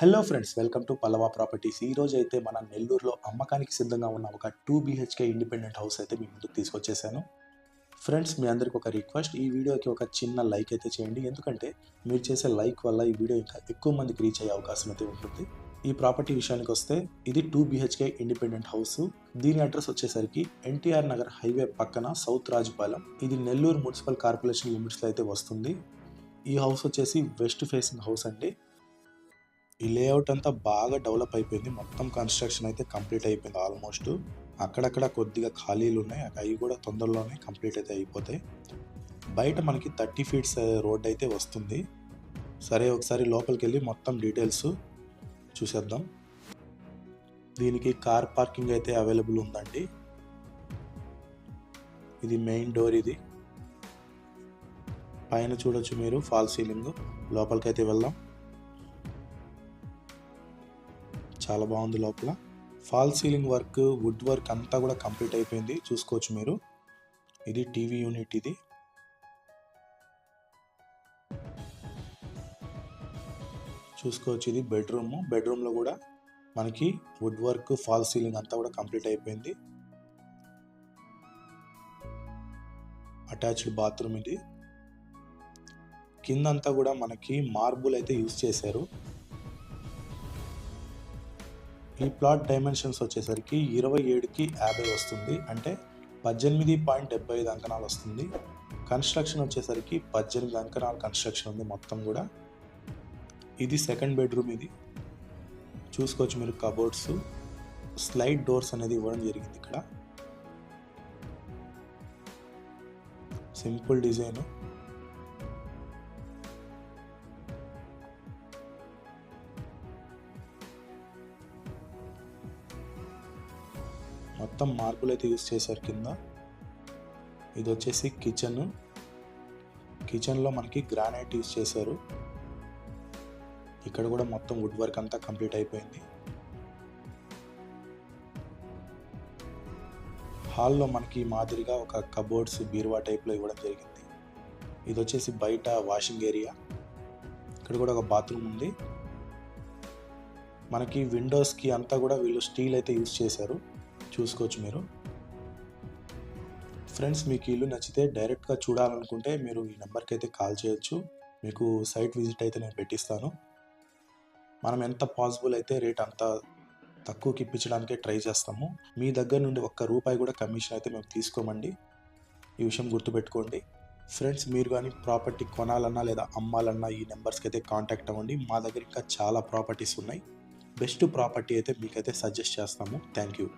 Hello friends welcome to Pallava properties ఈ రోజు అయితే మన నెల్లూరులో అమ్మకానికి సిద్ధంగా ఉన్న ఒక టూ బీహెచ్కే ఇండిపెండెంట్ హౌస్ అయితే మీ ముందుకు తీసుకొచ్చేసాను. ఫ్రెండ్స్ మీ అందరికి ఒక రిక్వెస్ట్ ఈ వీడియోకి ఒక చిన్న లైక్ అయితే చేయండి. ఎందుకంటే మీరు చేసే లైక్ వల్ల ఈ వీడియో ఇంకా ఎక్కువ మందికి రీచ్ అయ్యే అవకాశం అయితే ఉంటుంది. ఈ ప్రాపర్టీ విషయానికి వస్తే ఇది టూ బీహెచ్కే ఇండిపెండెంట్ హౌస్ దీని అడ్రస్ వచ్చేసరికి ఎన్టీఆర్ నగర్ హైవే పక్కన సౌత్ రాజుపాలెం. ఇది నెల్లూరు మున్సిపల్ కార్పొరేషన్ లిమిట్స్లో అయితే వస్తుంది. ఈ హౌస్ వచ్చేసి వెస్ట్ ఫేసింగ్ హౌస్ అండి. ఈ లేఅవుట్ అంతా బాగా డెవలప్ అయిపోయింది. మొత్తం కన్స్ట్రక్షన్ అయితే కంప్లీట్ అయిపోయింది ఆల్మోస్ట్ అక్కడక్కడ కొద్దిగా ఖాళీలు ఉన్నాయి. అవి కూడా తొందరలోనే కంప్లీట్ అయితే అయిపోతాయి. బయట మనకి థర్టీ ఫీట్స్ రోడ్ అయితే వస్తుంది. సరే ఒకసారి లోపలికి వెళ్ళి మొత్తం డీటెయిల్స్ చూసేద్దాం. దీనికి కార్ పార్కింగ్ అయితే అవైలబుల్ ఉందండి. ఇది మెయిన్ డోర్ ఇది. పైన చూడొచ్చు మీరు ఫాల్ సీలింగ్ లోపలికి అయితే వెళ్దాం. చాలా బాగుంది లోపల. Fall ceiling work wood work అంతా కూడా కంప్లీట్ అయిపోయింది. చూసుకోవచ్చు మీరు. ఇది టీవీ యూనిట్ ఇది. చూసుకోవచ్చు ఇది బెడ్రూమ్. బెడ్రూమ్లో కూడా మనకి వుడ్ వర్క్ ఫాల్ సీలింగ్ అంతా కూడా కంప్లీట్ అయిపోయింది. అటాచ్డ్ బాత్రూమ్ ఇది. కింద అంతా కూడా మనకి మార్బుల్ అయితే యూజ్ చేశారు. ఈ ప్లాట్ డైమెన్షన్స్ వచ్చేసరికి ఇరవై ఏడుకి యాభై వస్తుంది. అంటే పద్దెనిమిది పాయింట్ డెబ్బై ఐదు అంకణాలు వస్తుంది. కన్స్ట్రక్షన్ వచ్చేసరికి పద్దెనిమిది అంకణాలు కన్స్ట్రక్షన్ ఉంది మొత్తం కూడా. ఇది సెకండ్ బెడ్రూమ్ ఇది. చూసుకోవచ్చు మీరు కబోర్డ్స్. స్లైడ్ డోర్స్ అనేది ఇవ్వడం జరిగింది ఇక్కడ. Simple design. మొత్తం మార్బుల్ అయితే యూస్ చేశారు కింద. ఇది వచ్చేసి కిచెన్ కిచెన్లో మనకి గ్రానైట్ యూస్ చేశారు. ఇక్కడ కూడా మొత్తం వుడ్ వర్క్ అంతా కంప్లీట్ అయిపోయింది. హాల్లో మనకి మాదిరిగా ఒక కబోర్డ్స్ బీరువా టైప్లో ఇవ్వడం జరిగింది. ఇది వచ్చేసి బయట వాషింగ్ ఏరియా ఇక్కడ కూడా ఒక బాత్రూమ్ ఉంది. మనకి విండోస్కి అంతా కూడా వీళ్ళు స్టీల్ అయితే యూస్ చేశారు. చూసుకోవచ్చు మీరు. ఫ్రెండ్స్ మీకు ఇల్లు నచ్చితే డైరెక్ట్గా చూడాలనుకుంటే మీరు ఈ నెంబర్కి అయితే కాల్ చేయొచ్చు. మీకు సైట్ విజిట్ అయితే నేను పెట్టిస్తాను. మనం ఎంత పాసిబుల్ అయితే రేట్ అంత తక్కువకి ఇప్పించడానికే ట్రై చేస్తాము. మీ దగ్గర నుండి ఒక్క రూపాయి కూడా కమిషన్ అయితే మేము తీసుకోమండి. ఈ విషయం గుర్తుపెట్టుకోండి. ఫ్రెండ్స్ మీరు కానీ ప్రాపర్టీ కొనాలన్నా లేదా అమ్మాలన్నా ఈ నెంబర్స్కి అయితే కాంటాక్ట్ అవ్వండి. మా దగ్గర ఇంకా చాలా ప్రాపర్టీస్ ఉన్నాయి. బెస్ట్ ప్రాపర్టీ అయితే మీకైతే సజెస్ట్ చేస్తాము. Thank you